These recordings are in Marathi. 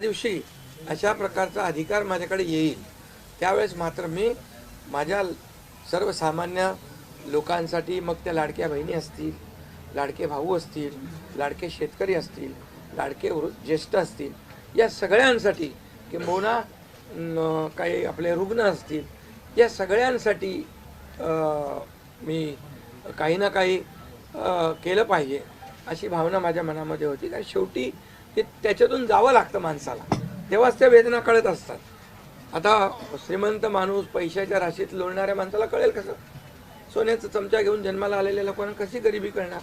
दिवशी अशा प्रकारचा अधिकार माझ्याकडे येईल त्यावेळेस मात्र मी माझ्या सर्वसामान्य लोकांसाठी मग त्या लाडक्या बहिणी असतील लाडके भाऊ असतील लाडके शेतकरी असतील लाडके वृ ज्येष्ठ असतील या सगळ्यांसाठी किंबहुना काही आपले रुग्ण असतील या सगळ्यांसाठी मी काही ना काही केलं पाहिजे अशी भावना माझ्या मनामध्ये होती. कारण शेवटी ते त्याच्यातून जावं लागतं माणसाला. तेव्हाच त्या वेदना कळत असतात. आता श्रीमंत माणूस पैशाच्या राशीत लोळणाऱ्या माणसाला कळेल कसं? सोन्याचा चमचा घेऊन जन्माला आलेल्या लोकांना कशी गरिबी करणार?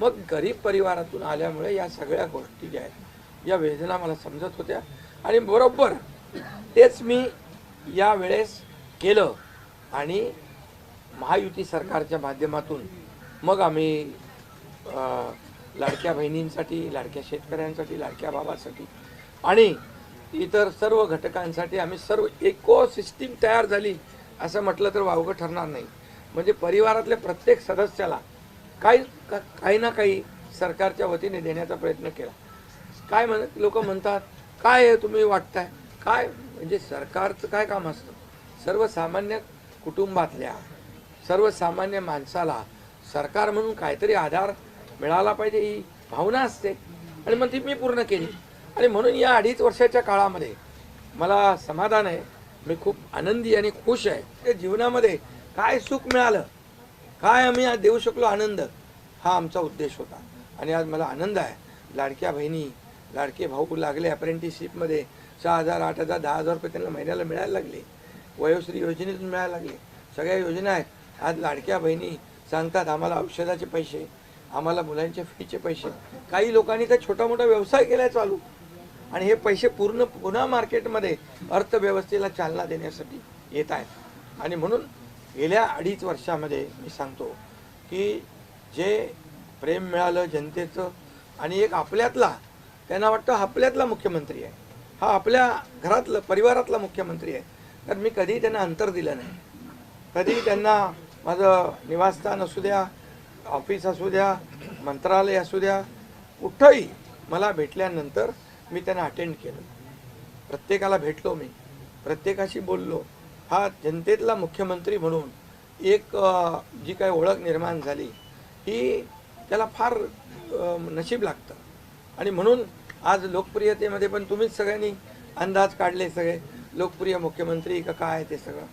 मग गरीब परिवारातून आल्यामुळे या सगळ्या गोष्टी ज्या आहेत या वेदना मला समजत होत्या. आणि बरोबर तेच मी या वेळेस केलं. आणि महायुती सरकारच्या माध्यमातून मग आम्ही लाडक्या बहिणींसाठी लाडक्या शेतकऱ्यांसाठी लाडक्या बाबासाठी आणि इतर सर्व घटकांसाठी आम्ही सर्व इको सिस्टीम तयार झाली असं म्हटलं तर वावगं ठरणार नाही. म्हणजे परिवारातल्या प्रत्येक सदस्याला काही का- काही ना काही सरकारच्या वतीने देण्याचा प्रयत्न केला. काय म्हण लोक म्हणतात काय आहे तुम्ही वाटताय? काय म्हणजे सरकारचं काय काम असतं? सर्वसामान्य कुटुंबातल्या सर्वसामान्य माणसाला सरकार म्हणून काहीतरी आधार मिळाला पाहिजे ही भावना असते. आणि मग ती मी पूर्ण केली. आणि म्हणून या अडीच वर्षाच्या काळामध्ये मला समाधान आहे. मी खूप आनंदी आणि खुश आहे. त्या जीवनामध्ये काय सुख मिळालं काय आम्ही आज देऊ शकलो आनंद हा आमचा उद्देश होता. आणि आज मला आनंद आहे. लाडक्या बहिणी लाडके भाऊ लागले अप्रेंटिसशिपमध्ये सहा हजार आठ हजार दहा हजार रुपये त्यांना महिन्याला मिळायला लागले. वयोश्री योजनेतून मिळायला लागले. सगळ्या योजना आहेत. आज लाडक्या बहिणी सांगतात आम्हाला औषधाचे पैसे. आम्हाला मुलांच्या फीचे पैसे. काही लोकांनी तर छोटा मोठा व्यवसाय केलाय चालू. आणि हे पैसे पूर्ण पुन्हा मार्केटमध्ये अर्थव्यवस्थेला चालना देण्यासाठी येत आहेत. आणि म्हणून गेल्या अडीच वर्षामध्ये मी सांगतो की जे प्रेम मिळालं जनतेचं आणि एक आपल्यातला त्यांना वाटतं आपल्यातला मुख्यमंत्री आहे. हा आपल्या घरातलं परिवारातला मुख्यमंत्री आहे. तर मी कधीही त्यांना अंतर दिलं नाही. कधी त्यांना माझं निवासस्थान असू द्या ऑफिस असू द्या मंत्रालय असू द्या कुठंही मला भेटल्यानंतर मी त्यांना अटेंड केलं. प्रत्येकाला भेटलो मी. प्रत्येकाशी बोललो. हा जनतेतला मुख्यमंत्री म्हणून एक जी काय ओळख निर्माण झाली ही त्याला फार नशीब लागतं. आणि म्हणून आज लोकप्रियतेमध्ये पण तुम्हीच सगळ्यांनी अंदाज काढले सगळे. लोकप्रिय मुख्यमंत्री का काय ते सगळं.